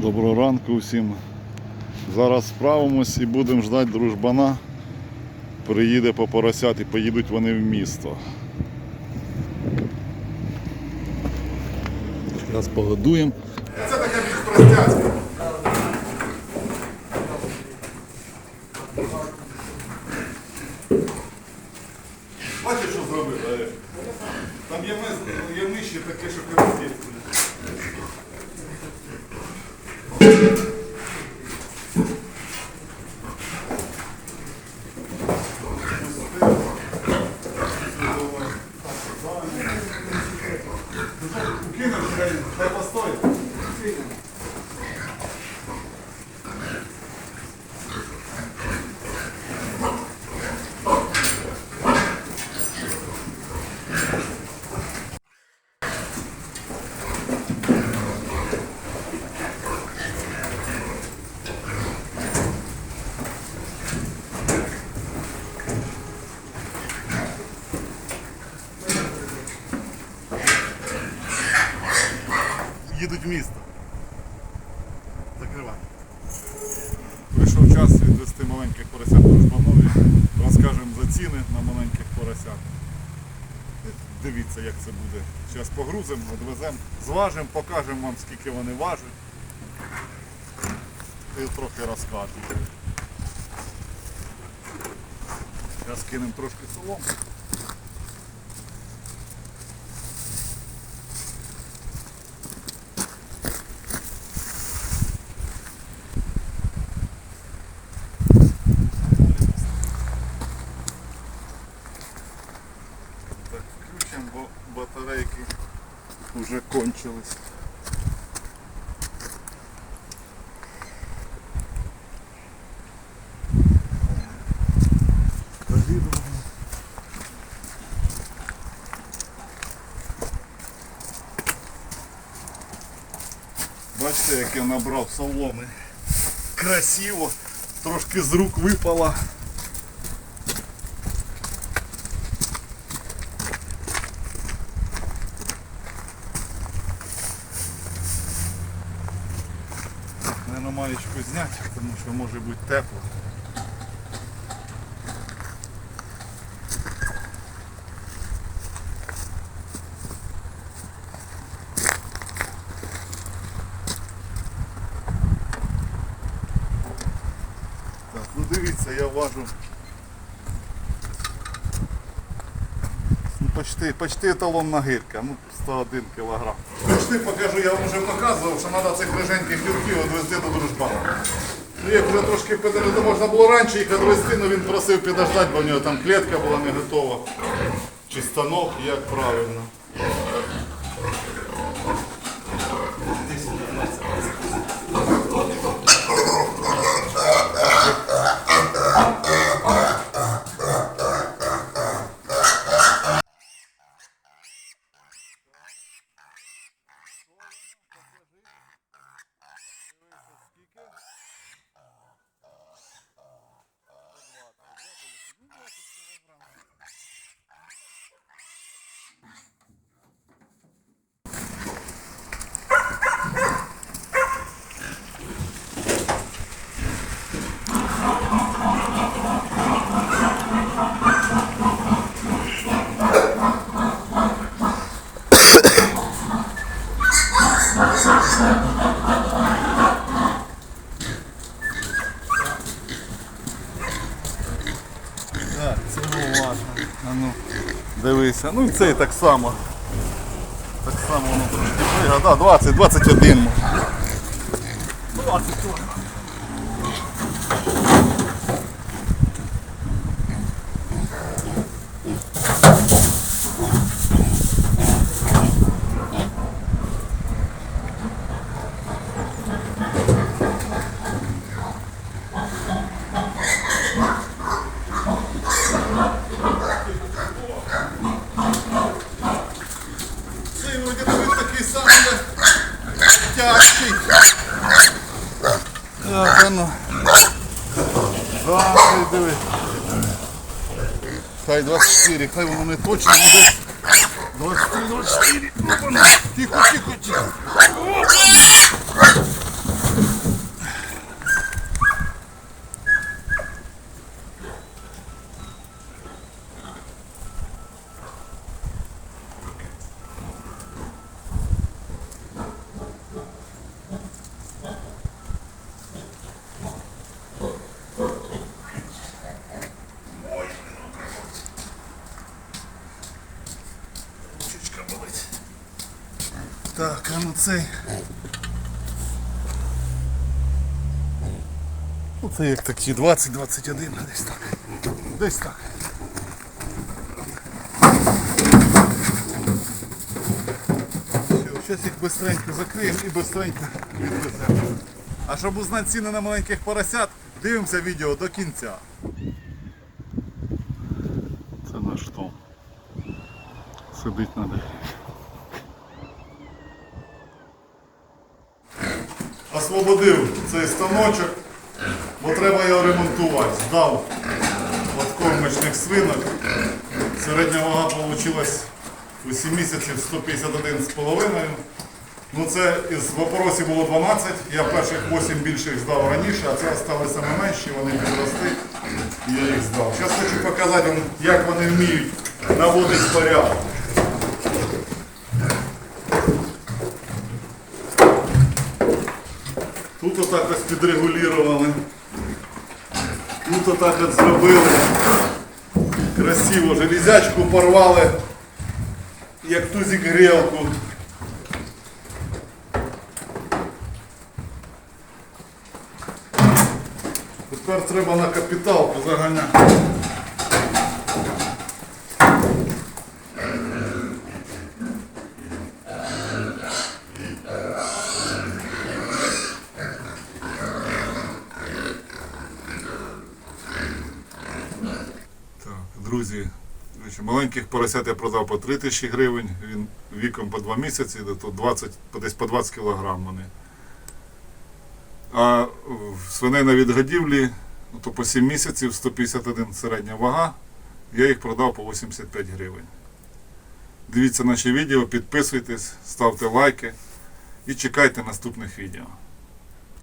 Доброго ранку всім. Зараз справимось і будемо ждати дружбана. Приїде по поросят і поїдуть вони в місто. Зараз погодуємо. Це таке більш простяцьке. Бачиш, що зробили? Там є, миші таке, що капець. Кинеш, хай, Їдуть в місто. Закривай. Прийшов час відвести маленьких поросят дружбанові. Розкажемо за ціни на маленьких поросят. Дивіться, як це буде. Зараз погрузимо, відвеземо, зважимо, покажемо вам, скільки вони важать. І трохи розкажемо. Зараз кинемо трошки солому. Так, включимо, бо батарейки вже кончились. Бачите, як я набрав соломи. Красиво, трошки з рук випало. Маєчку зняти, тому що може бути тепло. Так, ну дивіться, я важу. Ну, почти, почти еталонна гирка, ну 101 кілограм. Почти покажу, я вам вже показував, що треба цих риженьких юрків відвезти до дружбана. Ну, як вже трошки то можна було раніше їх відвезти, але він просив підождати, бо в нього там клітка була не готова. Чи станок, як правильно. Так, це важно. А ну, дивися. Ну і цей так само. Так само воно трошки пригає. Да, 20, 21. може. 20 точно. Вроді дивись такий самий тяжкий. Так, а ну. Так, хай диви. Хай 24, хай воно не точно буде. 23, 24. Опана. Тихо, тихо, тихо. Опа. Так, а ну цей. Ну це як такі 20-21, десь так. Десь так. Все, зараз їх быстренько закриємо і быстренько відвеземо. А щоб узнати ціни на маленьких поросят, дивимося відео до кінця. Це наш том. Сидить на освободив цей станочок, бо треба його ремонтувати. Здав от кормочних свинок. Середня вага вийшла у 7 місяців 151,5. Ну це із в опоросі було 12, я перших 8 більших здав раніше, а це залишилися саме менші, вони підросли, і я їх здав. Зараз хочу показати вам, як вони вміють наводити порядок. Тут отак ось підрегулювали. Тут отак от зробили. Красиво. Железячку порвали, як тузик грілку. Тепер треба на капіталку заганяти. Так, друзі, маленьких поросят я продав по 3 тисячі гривень, він віком по 2 місяці, то 20, десь по 20 кілограм вони. А свиней на відгодівлі, ну, то по 7 місяців 151 середня вага, я їх продав по 85 гривень. Дивіться наші відео, підписуйтесь, ставте лайки і чекайте наступних відео.